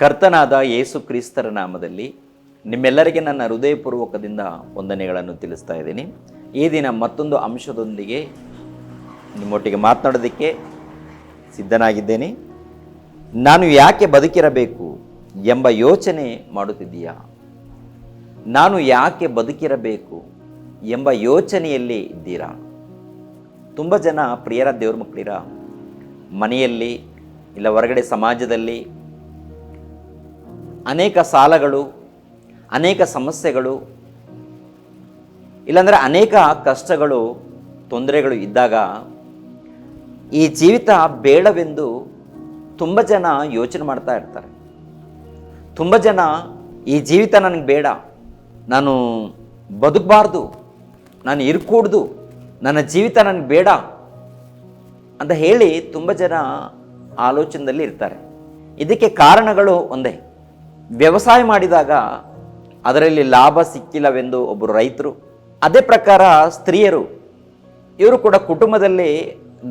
ಕರ್ತನಾದ ಯೇಸು ಕ್ರಿಸ್ತರ ನಾಮದಲ್ಲಿ ನಿಮ್ಮೆಲ್ಲರಿಗೆ ನನ್ನ ಹೃದಯಪೂರ್ವಕದಿಂದ ವಂದನೆಗಳನ್ನು ತಿಳಿಸ್ತಾ ಇದ್ದೀನಿ. ಈ ದಿನ ಮತ್ತೊಂದು ಅಂಶದೊಂದಿಗೆ ನಿಮ್ಮೊಟ್ಟಿಗೆ ಮಾತನಾಡೋದಕ್ಕೆ ಸಿದ್ಧನಾಗಿದ್ದೇನೆ. ನಾನು ಯಾಕೆ ಬದುಕಿರಬೇಕು ಎಂಬ ಯೋಚನೆ ಮಾಡುತ್ತಿದ್ದೀಯಾ? ನಾನು ಯಾಕೆ ಬದುಕಿರಬೇಕು ಎಂಬ ಯೋಚನೆಯಲ್ಲಿ ಇದ್ದೀರಾ? ತುಂಬ ಜನ ಪ್ರಿಯರ ದೇವ್ರ ಮಕ್ಕಳಿರ ಮನೆಯಲ್ಲಿ ಇಲ್ಲ ಹೊರಗಡೆ ಸಮಾಜದಲ್ಲಿ ಅನೇಕ ಸಾಲಗಳು, ಅನೇಕ ಸಮಸ್ಯೆಗಳು, ಇಲ್ಲಾಂದರೆ ಅನೇಕ ಕಷ್ಟಗಳು, ತೊಂದರೆಗಳು ಇದ್ದಾಗ ಈ ಜೀವಿತ ಬೇಡವೆಂದು ತುಂಬ ಜನ ಯೋಚನೆ ಮಾಡ್ತಾ ಇರ್ತಾರೆ. ತುಂಬ ಜನ ಈ ಜೀವಿತ ನನಗೆ ಬೇಡ, ನಾನು ಬದುಕಬಾರ್ದು, ನಾನು ಇರ್ಕೂಡ್ದು, ನನ್ನ ಜೀವಿತ ನನಗೆ ಬೇಡ ಅಂತ ಹೇಳಿ ತುಂಬ ಜನ ಆಲೋಚನೆಯಲ್ಲಿ ಇರ್ತಾರೆ. ಇದಕ್ಕೆ ಕಾರಣಗಳು ಒಂದೇ. ವ್ಯವಸಾಯ ಮಾಡಿದಾಗ ಅದರಲ್ಲಿ ಲಾಭ ಸಿಕ್ಕಿಲ್ಲವೆಂದು ಒಬ್ಬರು ರೈತರು, ಅದೇ ಪ್ರಕಾರ ಸ್ತ್ರೀಯರು, ಇವರು ಕೂಡ ಕುಟುಂಬದಲ್ಲಿ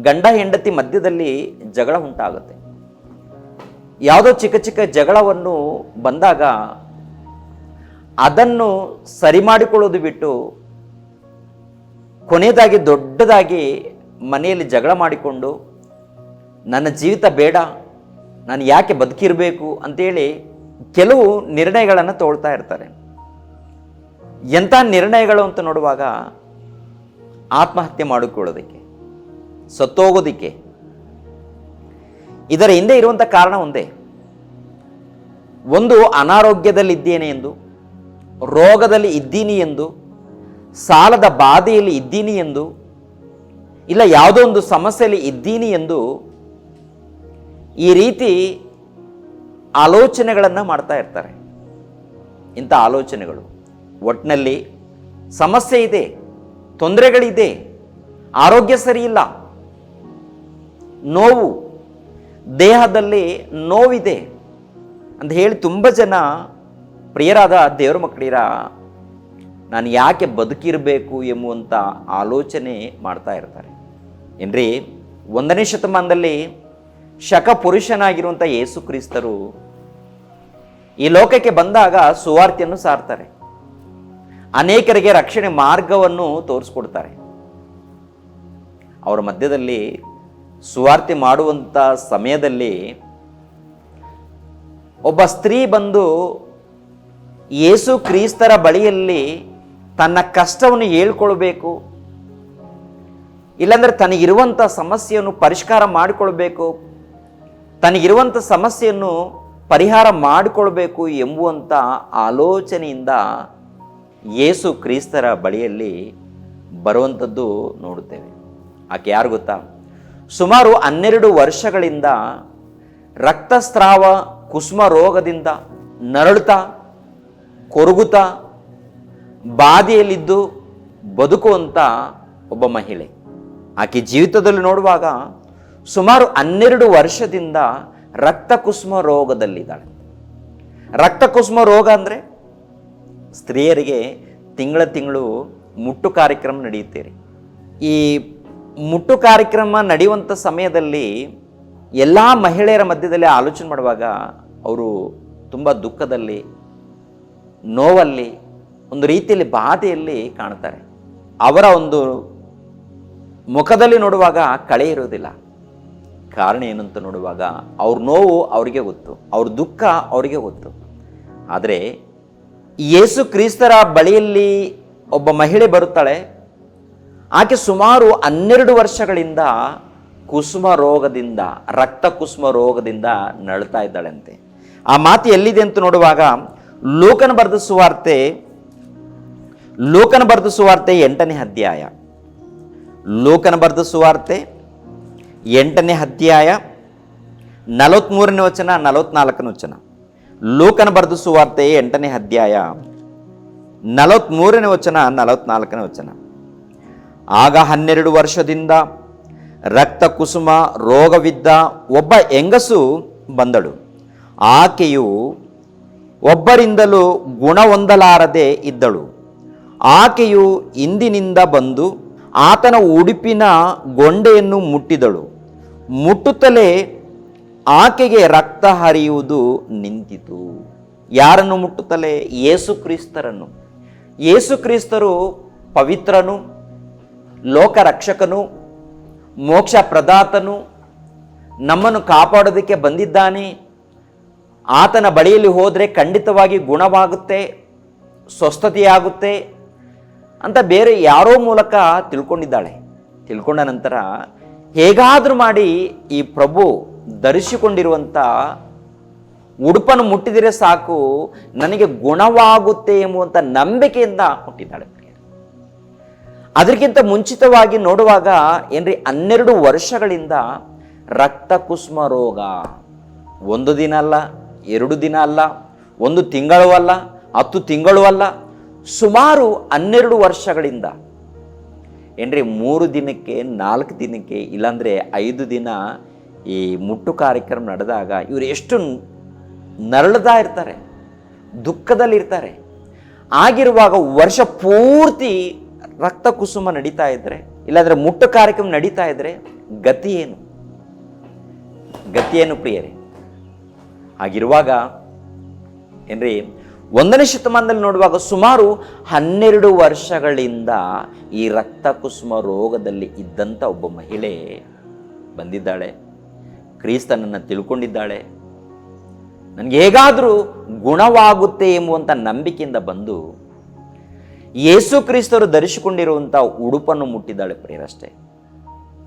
ಗಂಡ ಹೆಂಡತಿ ಮಧ್ಯದಲ್ಲಿ ಜಗಳ ಉಂಟಾಗುತ್ತೆ. ಯಾವುದೋ ಚಿಕ್ಕ ಚಿಕ್ಕ ಜಗಳವನ್ನು ಬಂದಾಗ ಅದನ್ನು ಸರಿ ಮಾಡಿಕೊಳ್ಳೋದು ಬಿಟ್ಟು ಕೊನೆಯದಾಗಿ ದೊಡ್ಡದಾಗಿ ಮನೆಯಲ್ಲಿ ಜಗಳ ಮಾಡಿಕೊಂಡು, ನನ್ನ ಜೀವಿತ ಬೇಡ, ನಾನು ಯಾಕೆ ಬದುಕಿರಬೇಕು ಅಂತೇಳಿ ಕೆಲವು ನಿರ್ಣಯಗಳನ್ನು ತೋಳ್ತಾ ಇರ್ತಾರೆ. ಎಂಥ ನಿರ್ಣಯಗಳು ಅಂತ ನೋಡುವಾಗ ಆತ್ಮಹತ್ಯೆ ಮಾಡಿಕೊಳ್ಳೋದಕ್ಕೆ, ಸತ್ತೋಗೋದಕ್ಕೆ. ಇದರ ಹಿಂದೆ ಇರುವಂಥ ಕಾರಣ ಒಂದೇ. ಒಂದು ಅನಾರೋಗ್ಯದಲ್ಲಿದ್ದೇನೆ ಎಂದು, ರೋಗದಲ್ಲಿ ಇದ್ದೀನಿ ಎಂದು, ಸಾಲದ ಬಾಧೆಯಲ್ಲಿ ಇದ್ದೀನಿ ಎಂದು, ಇಲ್ಲ ಯಾವುದೋ ಒಂದು ಸಮಸ್ಯೆಯಲ್ಲಿ ಇದ್ದೀನಿ ಎಂದು ಈ ರೀತಿ ಆಲೋಚನೆಗಳನ್ನು ಮಾಡ್ತಾ ಇರ್ತಾರೆ. ಇಂಥ ಆಲೋಚನೆಗಳು. ಒಟ್ಟಿನಲ್ಲಿ ಸಮಸ್ಯೆ ಇದೆ, ತೊಂದರೆಗಳಿದೆ, ಆರೋಗ್ಯ ಸರಿಯಿಲ್ಲ, ನೋವು, ದೇಹದಲ್ಲಿ ನೋವಿದೆ ಅಂತ ಹೇಳಿ ತುಂಬ ಜನ ಪ್ರಿಯರಾದ ದೇವರ ಮಕ್ಕಳಿರ, ನಾನು ಯಾಕೆ ಬದುಕಿರಬೇಕು ಎಂಬುವಂಥ ಆಲೋಚನೆ ಮಾಡ್ತಾ ಇರ್ತಾರೆ. ಏನ್ರಿ, ಒಂದನೇ ಶತಮಾನದಲ್ಲಿ ಶಕ ಪುರುಷನಾಗಿರುವಂಥ ಯೇಸು ಕ್ರಿಸ್ತರು ಈ ಲೋಕಕ್ಕೆ ಬಂದಾಗ ಸುವಾರ್ತೆಯನ್ನು ಸಾರ್ತಾರೆ. ಅನೇಕರಿಗೆ ರಕ್ಷಣೆ ಮಾರ್ಗವನ್ನು ತೋರಿಸ್ಕೊಡ್ತಾರೆ. ಅವರ ಮಧ್ಯದಲ್ಲಿ ಸುವಾರ್ತೆ ಮಾಡುವಂಥ ಸಮಯದಲ್ಲಿ ಒಬ್ಬ ಸ್ತ್ರೀ ಬಂದು ಯೇಸು ಕ್ರಿಸ್ತರ ಬಳಿಯಲ್ಲಿ ತನ್ನ ಕಷ್ಟವನ್ನು ಹೇಳ್ಕೊಳ್ಬೇಕು, ಇಲ್ಲಾಂದರೆ ತನಗಿರುವಂಥ ಸಮಸ್ಯೆಯನ್ನು ಪರಿಷ್ಕಾರ ಮಾಡಿಕೊಳ್ಬೇಕು ತನಗಿರುವಂಥ ಸಮಸ್ಯೆಯನ್ನು ಪರಿಹಾರ ಮಾಡಿಕೊಳ್ಬೇಕು ಎಂಬುವಂಥ ಆಲೋಚನೆಯಿಂದ ಯೇಸು ಕ್ರಿಸ್ತರ ಬಳಿಯಲ್ಲಿ ಬರುವಂಥದ್ದು ನೋಡುತ್ತೇವೆ. ಆಕೆ ಯಾರು ಗೊತ್ತಾ? ಸುಮಾರು ಹನ್ನೆರಡು ವರ್ಷಗಳಿಂದ ರಕ್ತಸ್ರಾವ, ಕುಸುಮ ರೋಗದಿಂದ ನರಳುತ್ತಾ, ಕೊರಗುತ್ತಾ, ಬಾಧೆಯಲ್ಲಿದ್ದು ಬದುಕುವಂಥ ಒಬ್ಬ ಮಹಿಳೆ. ಆಕೆ ಜೀವಿತದಲ್ಲಿ ನೋಡುವಾಗ ಸುಮಾರು ಹನ್ನೆರಡು ವರ್ಷದಿಂದ ರಕ್ತಕುಸ್ಮ ರೋಗದಲ್ಲಿದ್ದಾಳೆ. ರಕ್ತಕುಸ್ಮ ರೋಗ ಅಂದರೆ ಸ್ತ್ರೀಯರಿಗೆ ತಿಂಗಳ ತಿಂಗಳು ಮುಟ್ಟು ಕಾರ್ಯಕ್ರಮ ನಡೆಯುತ್ತೀರಿ. ಈ ಮುಟ್ಟು ಕಾರ್ಯಕ್ರಮ ನಡೆಯುವಂಥ ಸಮಯದಲ್ಲಿ ಎಲ್ಲ ಮಹಿಳೆಯರ ಮಧ್ಯದಲ್ಲಿ ಆಲೋಚನೆ ಮಾಡುವಾಗ ಅವರು ತುಂಬ ದುಃಖದಲ್ಲಿ, ನೋವಲ್ಲಿ, ಒಂದು ರೀತಿಯಲ್ಲಿ ಬಾಧೆಯಲ್ಲಿ ಕಾಣ್ತಾರೆ. ಅವರ ಒಂದು ಮುಖದಲ್ಲಿ ನೋಡುವಾಗ ಕಳೆ ಇರೋದಿಲ್ಲ ಕಾರಣ ಏನಂತ ನೋಡುವಾಗ ಅವ್ರ ನೋವು ಅವರಿಗೆ ಗೊತ್ತು, ಅವ್ರ ದುಃಖ ಅವರಿಗೆ ಗೊತ್ತು. ಆದರೆ ಯೇಸು ಕ್ರಿಸ್ತರ ಬಳಿಯಲ್ಲಿ ಒಬ್ಬ ಮಹಿಳೆ ಬರುತ್ತಾಳೆ. ಆಕೆ ಸುಮಾರು ಹನ್ನೆರಡು ವರ್ಷಗಳಿಂದ ಕುಸುಮ ರೋಗದಿಂದ, ರಕ್ತ ಕುಸುಮ ರೋಗದಿಂದ ನಳ್ತಾ ಇದ್ದಾಳಂತೆ. ಆ ಮಾತು ಎಲ್ಲಿದೆ ಅಂತ ನೋಡುವಾಗ ಲೋಕನ ಬರೆದ ಸುವಾರ್ತೆ, ಲೋಕನ ಬರೆದ ಸುವಾರ್ತೆ ಎಂಟನೇ ಅಧ್ಯಾಯ. ಲೋಕನ ಬರೆದ ಸುವಾರ್ತೆ ಎಂಟನೇ ಅಧ್ಯಾಯ ನಲವತ್ತ್ಮೂರನೇ ವಚನ, ನಲವತ್ನಾಲ್ಕನೇ ವಚನ. ಲೋಕನ ಬರೆದ ಸುವಾರ್ತೆ ಎಂಟನೇ ಅಧ್ಯಾಯ ನಲವತ್ತ್ಮೂರನೇ ವಚನ, ನಲವತ್ನಾಲ್ಕನೇ ವಚನ. ಆಗ ಹನ್ನೆರಡು ವರ್ಷದಿಂದ ರಕ್ತ ಕುಸುಮ, ರೋಗವಿದ್ದ ಒಬ್ಬ ಹೆಂಗಸು ಬಂದಳು. ಆಕೆಯು ಒಬ್ಬರಿಂದಲೂ ಗುಣ ಹೊಂದಲಾರದೆ ಇದ್ದಳು. ಆಕೆಯು ಇಂದಿನಿಂದ ಬಂದು ಆತನ ಉಡುಪಿನ ಗೊಂಡೆಯನ್ನು ಮುಟ್ಟಿದಳು. ಮುಟ್ಟುತ್ತಲೇ ಆಕೆಗೆ ರಕ್ತ ಹರಿಯುವುದು ನಿಂತಿತು. ಯಾರನ್ನು ಮುಟ್ಟುತ್ತಲೇ? ಯೇಸು ಕ್ರಿಸ್ತರನ್ನು. ಯೇಸು ಕ್ರಿಸ್ತರು ಪವಿತ್ರನು, ಲೋಕರಕ್ಷಕನು ಮೋಕ್ಷ ಪ್ರದಾತನು ನಮ್ಮನ್ನು ಕಾಪಾಡೋದಕ್ಕೆ ಬಂದಿದ್ದಾನೆ. ಆತನ ಬಳಿಯಲ್ಲಿ ಹೋದರೆ ಖಂಡಿತವಾಗಿ ಗುಣವಾಗುತ್ತೆ, ಸ್ವಸ್ಥತೆಯಾಗುತ್ತೆ. ಅಂತ ಬೇರೆ ಯಾರೋ ಮೂಲಕ ತಿಳ್ಕೊಂಡಿದ್ದಾಳೆ. ತಿಳ್ಕೊಂಡ ನಂತರ ಹೇಗಾದರೂ ಮಾಡಿ ಈ ಪ್ರಭು ಧರಿಸಿಕೊಂಡಿರುವಂಥ ಉಡುಪನ್ನು ಮುಟ್ಟಿದರೆ ಸಾಕು, ನನಗೆ ಗುಣವಾಗುತ್ತೆ ಎಂಬುವಂಥ ನಂಬಿಕೆಯಿಂದ ಹುಟ್ಟಿದ್ದಾಳೆ ಅದಕ್ಕಿಂತ ಮುಂಚಿತವಾಗಿ ನೋಡುವಾಗ ಏನ್ರಿ, ಹನ್ನೆರಡು ವರ್ಷಗಳಿಂದ ರಕ್ತ ಕುಸುಮ ರೋಗ. ಒಂದು ದಿನ ಅಲ್ಲ, ಎರಡು ದಿನ ಅಲ್ಲ, ಒಂದು ತಿಂಗಳು ಅಲ್ಲ, ಹತ್ತು ತಿಂಗಳು ಅಲ್ಲ ಸುಮಾರು ಹನ್ನೆರಡು ವರ್ಷಗಳಿಂದ. ಏನ್ರಿ, ಮೂರು ದಿನಕ್ಕೆ, ನಾಲ್ಕು ದಿನಕ್ಕೆ, ಇಲ್ಲಾಂದರೆ ಐದು ದಿನ ಈ ಮುಟ್ಟು ಕಾರ್ಯಕ್ರಮ ನಡೆದಾಗ ಇವರು ಎಷ್ಟು ನರಳದಾ ಇರ್ತಾರೆ ದುಃಖದಲ್ಲಿರ್ತಾರೆ ಆಗಿರುವಾಗ ವರ್ಷ ಪೂರ್ತಿ ರಕ್ತ ಕುಸುಮ ನಡೀತಾ ಇದ್ದರೆ ಇಲ್ಲಾಂದರೆ ಮುಟ್ಟು ಕಾರ್ಯಕ್ರಮ ನಡೀತಾ ಇದ್ದರೆ ಗತಿ ಏನು? ಗತಿಯೇನು ಪ್ರಿಯರೇ? ಹಾಗಿರುವಾಗ ಏನ್ರಿ ಒಂದನೇ ಶತಮಾನದಲ್ಲಿ ನೋಡುವಾಗ ಸುಮಾರು ಹನ್ನೆರಡು ವರ್ಷಗಳಿಂದ ಈ ರಕ್ತ ಕುಸುಮ ರೋಗದಲ್ಲಿ ಇದ್ದಂಥ ಒಬ್ಬ ಮಹಿಳೆ ಬಂದಿದ್ದಾಳೆ. ಕ್ರಿಸ್ತನನ್ನು ತಿಳ್ಕೊಂಡಿದ್ದಾಳೆ. ನನಗೆ ಹೇಗಾದರೂ ಗುಣವಾಗುತ್ತೆ ಎಂಬುವಂಥ ನಂಬಿಕೆಯಿಂದ ಬಂದು ಯೇಸು ಕ್ರಿಸ್ತರು ಧರಿಸಿಕೊಂಡಿರುವಂಥ ಉಡುಪನ್ನು ಮುಟ್ಟಿದ್ದಾಳೆ ಪ್ರಿಯರಷ್ಟೇ.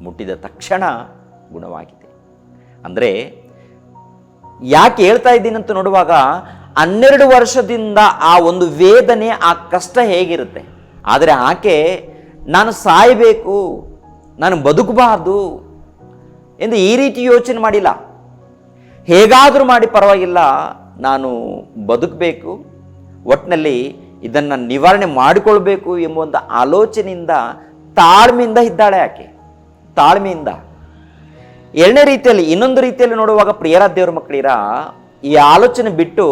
ಮುಟ್ಟಿದ ತಕ್ಷಣ ಗುಣವಾಗಿದೆ. ಅಂದರೆ ಯಾಕೆ ಹೇಳ್ತಾ ಇದ್ದೀನಂತ ನೋಡುವಾಗ ಹನ್ನೆರಡು ವರ್ಷದಿಂದ ಆ ಒಂದು ವೇದನೆ, ಆ ಕಷ್ಟ ಹೇಗಿರುತ್ತೆ? ಆದರೆ ಆಕೆ, ನಾನು ಸಾಯಬೇಕು, ನಾನು ಬದುಕಬಾರ್ದು ಎಂದು ಈ ರೀತಿ ಯೋಚನೆ ಮಾಡಿಲ್ಲ. ಹೇಗಾದರೂ ಮಾಡಿ ಪರವಾಗಿಲ್ಲ, ನಾನು ಬದುಕಬೇಕು ಒಟ್ಟಿನಲ್ಲಿ ಇದನ್ನು ನಿವಾರಣೆ ಮಾಡಿಕೊಳ್ಬೇಕು ಎಂಬುವಂಥ ಆಲೋಚನೆಯಿಂದ ತಾಳ್ಮೆಯಿಂದ ಇದ್ದಾಳೆ ಆಕೆ. ತಾಳ್ಮೆಯಿಂದ. ಎರಡನೇ ರೀತಿಯಲ್ಲಿ, ಇನ್ನೊಂದು ರೀತಿಯಲ್ಲಿ ನೋಡುವಾಗ ಪ್ರಿಯರ ದೇವ್ರ ಮಕ್ಕಳಿರ, ಈ ಆಲೋಚನೆ ಬಿಟ್ಟು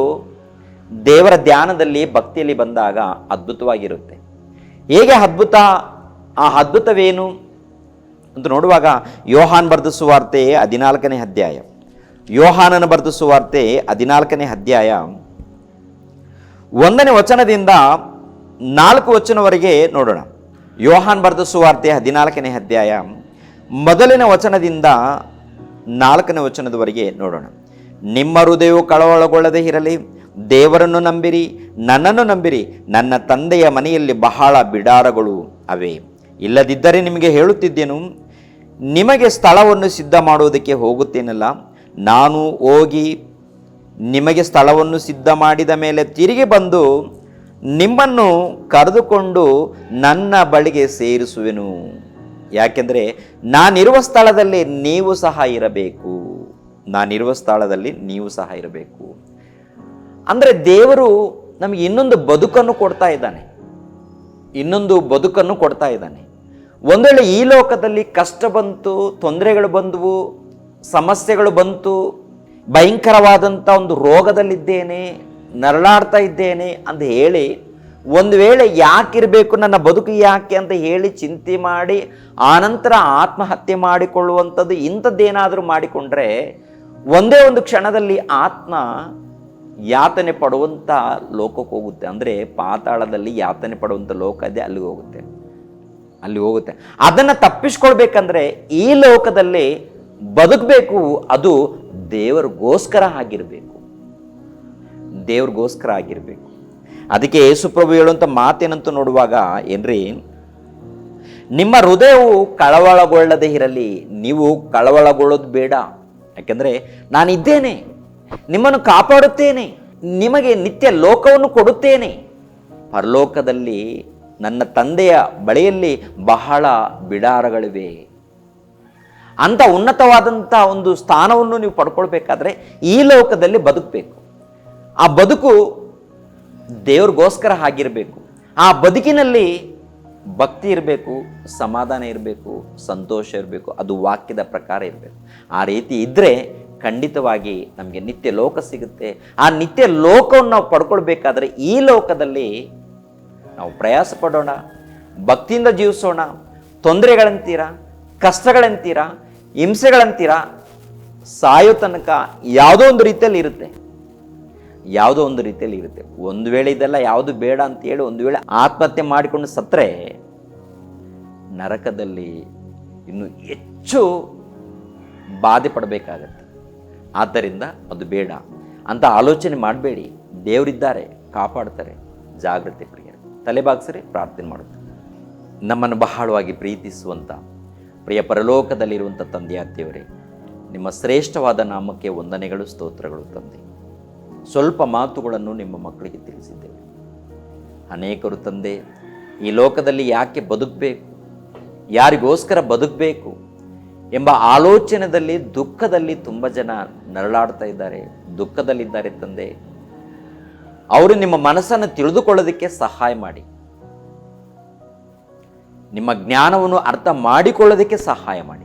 ದೇವರ ಧ್ಯಾನದಲ್ಲಿ ಭಕ್ತಿಯಲ್ಲಿ ಬಂದಾಗ ಅದ್ಭುತವಾಗಿರುತ್ತೆ. ಹೇಗೆ ಅದ್ಭುತ? ಆ ಅದ್ಭುತವೇನು? ಅಂತ ನೋಡುವಾಗ ಯೋಹಾನ್ ಬರೆದ ಸುವಾರ್ತೆ ಹದಿನಾಲ್ಕನೇ ಅಧ್ಯಾಯ. ಯೋಹಾನನ ಬರೆದ ಸುವಾರ್ತೆ ಹದಿನಾಲ್ಕನೇ ಅಧ್ಯಾಯ. ಒಂದನೇ ವಚನದಿಂದ ನಾಲ್ಕು ವಚನವರೆಗೆ ನೋಡೋಣ. ಯೋಹಾನ್ ಬರೆದ ಸುವಾರ್ತೆ ಹದಿನಾಲ್ಕನೇ ಅಧ್ಯಾಯ. ಮೊದಲನೇ ವಚನದಿಂದ ನಾಲ್ಕನೇ ವಚನದವರೆಗೆ ನೋಡೋಣ. ನಿಮ್ಮ ಹೃದಯವು ಕಳವಳಗೊಳ್ಳದೆ ಇರಲಿ. ದೇವರನ್ನು ನಂಬಿರಿ, ನನ್ನನ್ನು ನಂಬಿರಿ. ನನ್ನ ತಂದೆಯ ಮನೆಯಲ್ಲಿ ಬಹಳ ಬಿಡಾರಗಳು ಅವೆ. ಇಲ್ಲದಿದ್ದರೆ ನಿಮಗೆ ಹೇಳುತ್ತಿದ್ದೇನು? ನಿಮಗೆ ಸ್ಥಳವನ್ನು ಸಿದ್ಧ ಮಾಡುವುದಕ್ಕೆ ಹೋಗುತ್ತೇನಲ್ಲ? ನಾನು ಹೋಗಿ ನಿಮಗೆ ಸ್ಥಳವನ್ನು ಸಿದ್ಧ ಮಾಡಿದ ಮೇಲೆ ತಿರುಗಿ ಬಂದು ನಿಮ್ಮನ್ನು ಕರೆದುಕೊಂಡು ನನ್ನ ಬಳಿಗೆ ಸೇರಿಸುವೆನು. ಯಾಕೆಂದರೆ ನಾನಿರುವ ಸ್ಥಳದಲ್ಲಿ ನೀವು ಸಹ ಇರಬೇಕು. ನಾನಿರುವ ಸ್ಥಳದಲ್ಲಿ ನೀವು ಸಹ ಇರಬೇಕು. ಅಂದರೆ ದೇವರು ನಮಗೆ ಇನ್ನೊಂದು ಬದುಕನ್ನು ಕೊಡ್ತಾ ಇದ್ದಾನೆ. ಇನ್ನೊಂದು ಬದುಕನ್ನು ಕೊಡ್ತಾ ಇದ್ದಾನೆ. ಒಂದು ಈ ಲೋಕದಲ್ಲಿ ಕಷ್ಟ ಬಂತು, ತೊಂದರೆಗಳು ಬಂದವು, ಸಮಸ್ಯೆಗಳು ಬಂತು ಭಯಂಕರವಾದಂಥ ಒಂದು ರೋಗದಲ್ಲಿದ್ದೇನೆ, ನರಳಾಡ್ತಾ ಇದ್ದೇನೆ ಅಂತ ಹೇಳಿ, ಒಂದು ವೇಳೆ ಯಾಕಿರಬೇಕು, ನನ್ನ ಬದುಕು ಯಾಕೆ ಅಂತ ಹೇಳಿ ಚಿಂತೆ ಮಾಡಿ ಆನಂತರ ಆತ್ಮಹತ್ಯೆ ಮಾಡಿಕೊಳ್ಳುವಂಥದ್ದು ಇಂಥದ್ದೇನಾದರೂ ಮಾಡಿಕೊಂಡ್ರೆ ಒಂದೇ ಒಂದು ಕ್ಷಣದಲ್ಲಿ ಆತ್ಮ ಯಾತನೆ ಪಡುವಂಥ ಲೋಕಕ್ಕೆ ಹೋಗುತ್ತೆ. ಅಂದರೆ ಪಾತಾಳದಲ್ಲಿ ಯಾತನೆ ಪಡುವಂಥ ಲೋಕ ಅದೇ ಅಲ್ಲಿಗೆ ಹೋಗುತ್ತೆ. ಅಲ್ಲಿ ಹೋಗುತ್ತೆ. ಅದನ್ನು ತಪ್ಪಿಸ್ಕೊಳ್ಬೇಕಂದ್ರೆ ಈ ಲೋಕದಲ್ಲಿ ಬದುಕಬೇಕು. ಅದು ದೇವರಿಗೋಸ್ಕರ ಆಗಿರಬೇಕು. ದೇವ್ರಿಗೋಸ್ಕರ ಆಗಿರಬೇಕು. ಅದಕ್ಕೆ ಯೇಸುಪ್ರಭು ಹೇಳುವಂಥ ಮಾತೇನಂತ ನೋಡುವಾಗ ಏನ್ರಿ? ನಿಮ್ಮ ಹೃದಯವು ಕಳವಳಗೊಳ್ಳದೆ ಇರಲಿ, ನೀವು ಕಳವಳಗೊಳ್ಳೋದು ಬೇಡ. ಯಾಕೆಂದರೆ ನಾನಿದ್ದೇನೆ, ನಿಮ್ಮನ್ನು ಕಾಪಾಡುತ್ತೇನೆ, ನಿಮಗೆ ನಿತ್ಯ ಲೋಕವನ್ನು ಕೊಡುತ್ತೇನೆ. ಪರಲೋಕದಲ್ಲಿ ನನ್ನ ತಂದೆಯ ಬಳಿಯಲ್ಲಿ ಬಹಳ ಬಿಡಾರಗಳಿವೆ. ಅಂಥ ಉನ್ನತವಾದಂಥ ಒಂದು ಸ್ಥಾನವನ್ನು ನೀವು ಪಡ್ಕೊಳ್ಬೇಕಾದ್ರೆ ಈ ಲೋಕದಲ್ಲಿ ಬದುಕಬೇಕು. ಆ ಬದುಕು ದೇವ್ರಿಗೋಸ್ಕರ ಆಗಿರಬೇಕು. ಆ ಬದುಕಿನಲ್ಲಿ ಭಕ್ತಿ ಇರಬೇಕು, ಸಮಾಧಾನ ಇರಬೇಕು, ಸಂತೋಷ ಇರಬೇಕು, ಅದು ವಾಕ್ಯದ ಪ್ರಕಾರ ಇರಬೇಕು. ಆ ರೀತಿ ಇದ್ದರೆ ಖಂಡಿತವಾಗಿ ನಮಗೆ ನಿತ್ಯ ಲೋಕ ಸಿಗುತ್ತೆ. ಆ ನಿತ್ಯ ಲೋಕವನ್ನು ನಾವು ಪಡ್ಕೊಳ್ಬೇಕಾದ್ರೆ ಈ ಲೋಕದಲ್ಲಿ ನಾವು ಪ್ರಯಾಸ ಪಡೋಣ, ಭಕ್ತಿಯಿಂದ ಜೀವಿಸೋಣ, ತೊಂದರೆಗಳಂತೀರ, ಕಷ್ಟಗಳಂತೀರ, ಹಿಂಸೆಗಳಂತೀರ, ಸಾಯೋ ತನಕ ಯಾವುದೋ ಒಂದು ರೀತಿಯಲ್ಲಿ ಇರುತ್ತೆ. ಯಾವುದೋ ಒಂದು ರೀತಿಯಲ್ಲಿ ಇರುತ್ತೆ. ಒಂದು ವೇಳೆ ಇದೆಲ್ಲ ಯಾವುದು ಬೇಡ ಅಂತ ಹೇಳಿ ಒಂದು ವೇಳೆ ಆತ್ಮಹತ್ಯೆ ಮಾಡಿಕೊಂಡು ಸತ್ತರೆ, ನರಕದಲ್ಲಿ ಇನ್ನು ಹೆಚ್ಚು ಬಾಧೆ ಪಡಬೇಕಾಗತ್ತೆ. ಆದ್ದರಿಂದ ಅದು ಬೇಡ. ಅಂತ ಆಲೋಚನೆ ಮಾಡಬೇಡಿ. ದೇವರಿದ್ದಾರೆ, ಕಾಪಾಡ್ತಾರೆ. ಜಾಗ್ರತೆ ಪ್ರಿಯರು. ತಲೆಬಾಗ್ಸರಿ, ಪ್ರಾರ್ಥನೆ ಮಾಡುತ್ತೆ ನಮ್ಮನ್ನು ಬಹಳವಾಗಿ ಪ್ರೀತಿಸುವಂಥ ಪ್ರಿಯ ಪರಲೋಕದಲ್ಲಿರುವಂಥ ತಂದೆಯ ದೇವರೇ, ನಿಮ್ಮ ಶ್ರೇಷ್ಠವಾದ ನಾಮಕ್ಕೆ ವಂದನೆಗಳು, ಸ್ತೋತ್ರಗಳು ತಂದೆ. ಸ್ವಲ್ಪ ಮಾತುಗಳನ್ನು ನಿಮ್ಮ ಮಕ್ಕಳಿಗೆ ತಿಳಿಸಿದ್ದೇವೆ. ಅನೇಕರು ತಂದೆ, ಈ ಲೋಕದಲ್ಲಿ ಯಾಕೆ ಬದುಕಬೇಕು? ಯಾರಿಗೋಸ್ಕರ ಬದುಕಬೇಕು? ಎಂಬ ಆಲೋಚನೆಯಲ್ಲಿ ದುಃಖದಲ್ಲಿ ತುಂಬ ಜನ ನರಳಾಡ್ತಾ ಇದ್ದಾರೆ, ದುಃಖದಲ್ಲಿದ್ದಾರೆ ತಂದೆ. ಅವರು ನಿಮ್ಮ ಮನಸ್ಸನ್ನು ತಿಳಿದುಕೊಳ್ಳೋದಕ್ಕೆ ಸಹಾಯ ಮಾಡಿ. ನಿಮ್ಮ ಜ್ಞಾನವನ್ನು ಅರ್ಥ ಮಾಡಿಕೊಳ್ಳೋದಕ್ಕೆ ಸಹಾಯ ಮಾಡಿ.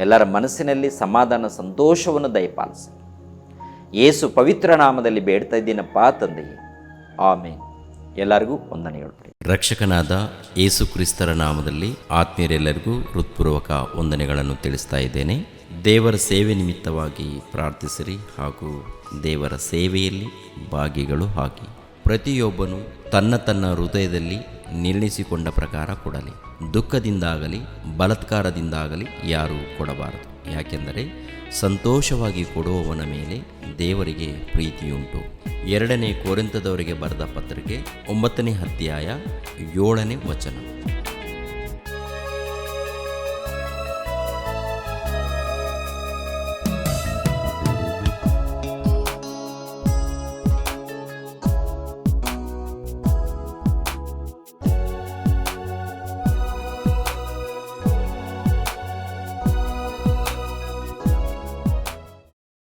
ಎಲ್ಲರ ಮನಸ್ಸಿನಲ್ಲಿ ಸಮಾಧಾನ, ಸಂತೋಷವನ್ನು ದಯಪಾಲಿಸಿ. ಯೇಸು ಪವಿತ್ರ ನಾಮದಲ್ಲಿ ಬೇಡ್ತಾ ಇದ್ದೀನಪ್ಪ ತಂದೆಯೇ ಆಮೇನ್. ಎಲ್ಲರಿಗೂ ವಂದನೆಗಳು. ರಕ್ಷಕನಾದ ಏಸು ಕ್ರಿಸ್ತರ ನಾಮದಲ್ಲಿ ಆತ್ಮೀಯರೆಲ್ಲರಿಗೂ ಹೃತ್ಪೂರ್ವಕ ವಂದನೆಗಳನ್ನು ತಿಳಿಸ್ತಾ ಇದ್ದೇನೆ. ದೇವರ ಸೇವೆ ನಿಮಿತ್ತವಾಗಿ ಪ್ರಾರ್ಥಿಸಿರಿ ಹಾಗೂ ದೇವರ ಸೇವೆಯಲ್ಲಿ ಭಾಗಿಗಳು ಹಾಕಿ ಪ್ರತಿಯೊಬ್ಬನು ತನ್ನ ತನ್ನ ಹೃದಯದಲ್ಲಿ ನಿರ್ಣಯಿಸಿಕೊಂಡ ಪ್ರಕಾರ ಕೊಡಲಿ. ದುಃಖದಿಂದಾಗಲಿ, ಬಲತ್ಕಾರದಿಂದಾಗಲಿ ಯಾರೂ ಕೊಡಬಾರದು. ಯಾಕೆಂದರೆ ಸಂತೋಷವಾಗಿ ಕೊಡುವವನ ಮೇಲೆ ದೇವರಿಗೆ ಪ್ರೀತಿಯುಂಟು. ಎರಡನೇ ಕೋರಿಂತದವರಿಗೆ ಬರೆದ ಪತ್ರಿಕೆ ಒಂಬತ್ತನೇ ಅಧ್ಯಾಯ ಏಳನೇ ವಚನ.